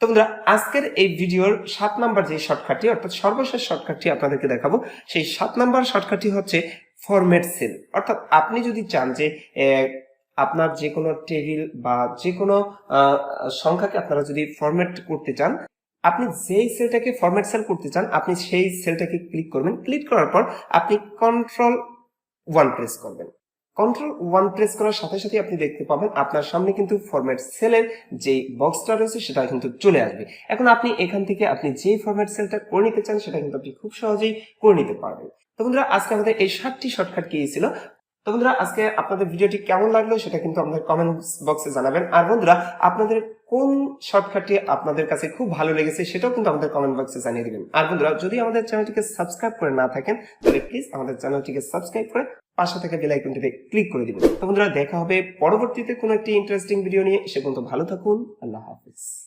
তো বন্ধুরা, আজকের এই ভিডিওর সাত নাম্বার যে শর্টকাটটি অর্থাৎ সর্বশেষ শর্টকাটটি আপনাদেরকে দেখাবো, সেই সাত নাম্বার শর্টকাটটি হচ্ছে ফরম্যাট সেল অর্থাৎ আপনি যদি চান যে আপনার যে কোনো টেবিল বা যে কোনো সংখ্যাকে আপনারা যদি ফরম্যাট করতে চান, আপনি যেই সেলটাকে ফরম্যাট সেল করতে চান, আপনি সেই সেলটাকে ক্লিক করবেন। ক্লিক করার পর আপনি কন্ট্রোল ওয়ান প্রেস করবেন। কন্ট্রোল ওয়ান প্রেস করার সাথে সাথে আপনি দেখতে পাবেন আপনার সামনে কিন্তু ফরম্যাট সেলের যে বক্সটা রয়েছে সেটা কিন্তু চলে আসবে। এখন আপনি এখান থেকে আপনি যে ফরম্যাট সেলটা করে নিতে চান সেটা কিন্তু আপনি খুব সহজেই করে নিতে পারবেন। তো বন্ধুরা, আজকে আমাদের এই সাতটি শর্টকাট কি ছিল? তো বন্ধুরা, আজকে আপনাদের ভিডিওটি কেমন লাগল সেটা কিন্তু আমাদের কমেন্ট বক্সে জানাবেন। আর বন্ধুরা, আপনাদের কোন শর্টকাটটি আপনাদের কাছে খুব ভালো লেগেছে সেটাও কিন্তু আমাদের কমেন্ট বক্সে জানিয়ে দিবেন। আর বন্ধুরা, যদি আমাদের চ্যানেলটিকে সাবস্ক্রাইব করে না থাকেন, তাহলে প্লিজ আমাদের চ্যানেলটিকে সাবস্ক্রাইব করে পাশে থাকা বেল আইকনটিতে ক্লিক করে দিবেন। তো বন্ধুরা, দেখা হবে পরবর্তীতে কোনো একটি ইন্টারেস্টিং ভিডিও নিয়ে। সে পর্যন্ত ভালো থাকুন। আল্লাহ হাফিজ।